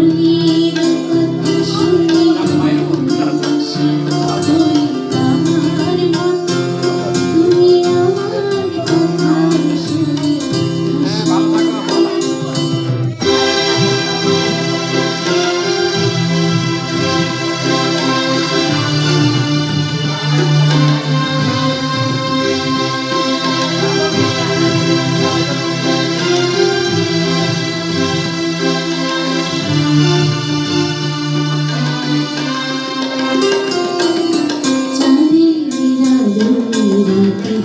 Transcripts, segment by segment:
only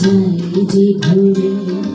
যায় যে ভোরে